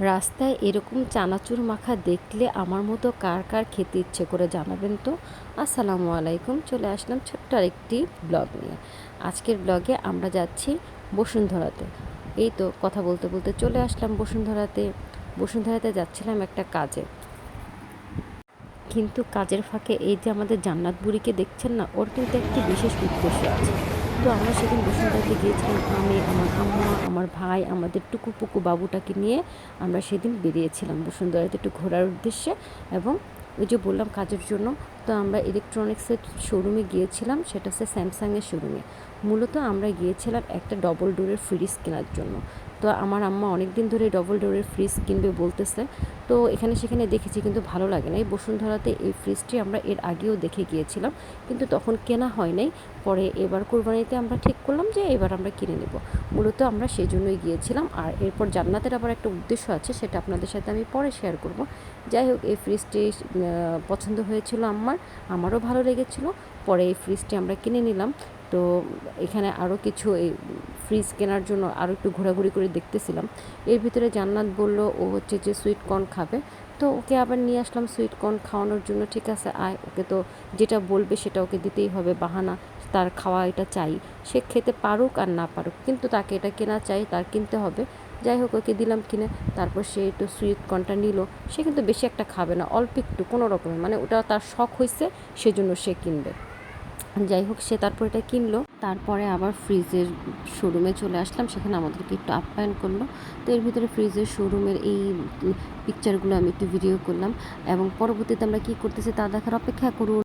রাস্তায় এরকম চানাচুর মাখা দেখলে আমার মতো কার কার খেতে ইচ্ছে করে জানাবেন তো? আসসালামু আলাইকুম। চলে আসলাম ছোট্ট আরেকটি ব্লগ নিয়ে। আজকের ব্লগে আমরা যাচ্ছি বসুন্ধরাতে। এই তো কথা বলতে বলতে চলে আসলাম বসুন্ধরাতে। বসুন্ধরাতে যাচ্ছিলাম একটা কাজে। কিন্তু কাজের ফাঁকে এই যে আমাদের জান্নাত বুড়িকে দেখছেন না, ওর কিন্তু একটি বিশেষ উদ্দেশ্য আছে। তো আমরা সেদিন বসুন্ধরাতে গিয়েছিলাম, আমি, আমার আম্মা, আমার ভাই, আমাদের টুকু পুকু বাবুটাকে নিয়ে আমরা সেদিন বেরিয়েছিলাম বসুন্ধরাতে একটু ঘোরার উদ্দেশ্যে এবং ওই যে বললাম কাজের জন্য, তো আমরা ইলেকট্রনিক্সের শোরুমে গিয়েছিলাম, সেটা হচ্ছে স্যামসাংয়ের শোরুমে মূলত আমরা গিয়েছিলাম একটা ডবল ডোরের ফ্রিজ কেনার জন্য। তো আমার আম্মা অনেক দিন ধরে ডবল ডোরের ফ্রিজ কিনবে বলতেছে। তো এখানে সেখানে দেখেছি কিন্তু ভালো লাগে না এই বসুন্ধরাতে এই ফ্রিজটি আমরা এর আগেও দেখে গিয়েছিলাম, কিন্তু তখন কেনা হয় নাই। পরে এবার কোরবানিতে আমরা ঠিক করলাম যে এবার আমরা কিনে নেব। মূলত আমরা সেই জন্যই গিয়েছিলাম। আর এরপর জান্নাতের আবার একটা উদ্দেশ্য আছে, সেটা আপনাদের সাথে আমি পরে শেয়ার করব। যাই হোক, এই ফ্রিজটি পছন্দ হয়েছিল আমার, আমারও ভালো লেগেছিল। পরে এই ফ্রিজটি আমরা কিনে নিলাম। তো এখানে আরও কিছু এই ফ্রিজ কেনার জন্য আরও একটু ঘোরাঘুরি করে দেখতেছিলাম। এর ভিতরে জান্নাত বলল, ও হচ্ছে যে সুইট কর্ন খাবে। তো ওকে আবার নিয়ে আসলাম সুইট কর্ন খাওয়ানোর জন্য। ঠিক আছে, আয়। ওকে তো যেটা বলবে সেটা ওকে দিতেই হবে, বাহানা। তার খাওয়া এটা চাই। সে খেতে পারুক আর না পারুক, কিন্তু তাকে এটা কেনা চাই, তার কিনতে হবে। যাই হোক ওকে দিলাম কিনে, তারপর সে একটু সুইট কর্নটা নিল। সে কিন্তু বেশি একটা খাবে না, অল্প একটু, কোনো রকমের। মানে ওটা তার শখ হয়েছে সেজন্য সে কিনবে। যাই হোক, সে তারপর এটা কিনলো। তারপরে আবার ফ্রিজের শোরুমে চলে আসলাম। সেখানে আমাদেরকে একটু আপ্যায়ন করল। তো এর ভিতরে ফ্রিজের শোরুমের এই পিকচারগুলো আমি একটু ভিডিও করলাম। এবং পরবর্তীতে আমরা কী করতেছি তা দেখার অপেক্ষা করুন।